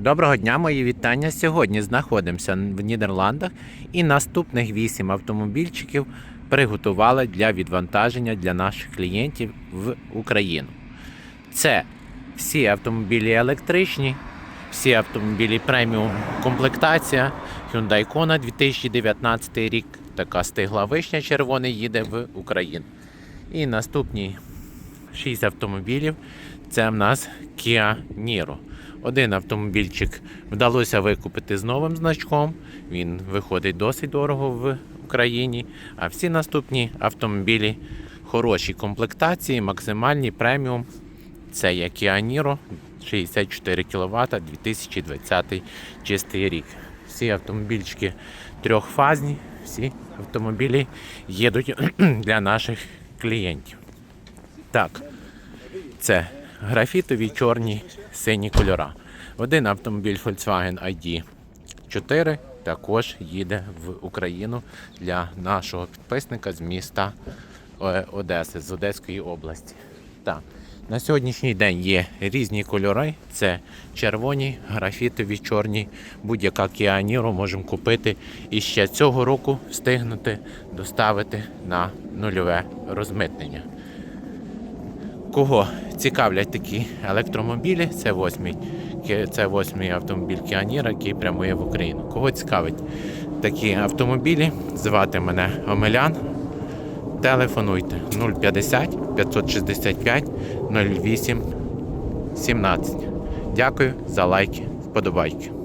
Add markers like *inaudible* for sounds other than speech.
Доброго дня, мої вітання. Сьогодні знаходимося в Нідерландах і наступних 8 автомобільчиків приготували для відвантаження для наших клієнтів в Україну. Це всі автомобілі електричні, всі автомобілі преміум комплектація, Hyundai Kona 2019 рік. Така стигла вишня червоний їде в Україну. І наступні 6 автомобілів. Це в нас Kia Niro. Один автомобільчик вдалося викупити з новим значком. Він виходить досить дорого в Україні. А всі наступні автомобілі хороші комплектації, максимальні преміум. Це є Kia Niro 64 кВт 2020 чистий рік. Всі автомобільчики трьохфазні, всі автомобілі їдуть *clears throat* для наших клієнтів. Так, це графітові чорні сині кольора. Один автомобіль Volkswagen ID 4 також їде в Україну для нашого підписника з міста е, Одеси, з Одеської області. Так. На сьогоднішній день є різні кольори. Це червоні, графітові, чорні. Будь-яка Niro можемо купити і ще цього року встигнути доставити на нульове розмитнення. Кого цікавлять такі електромобілі, це восьмий, це восьмий автомобіль Niro, який прямує в Україну. Кого цікавить такі автомобілі, звати мене Омелян. Телефонуйте 050 565 08 17. Дякую за лайки, вподобайки.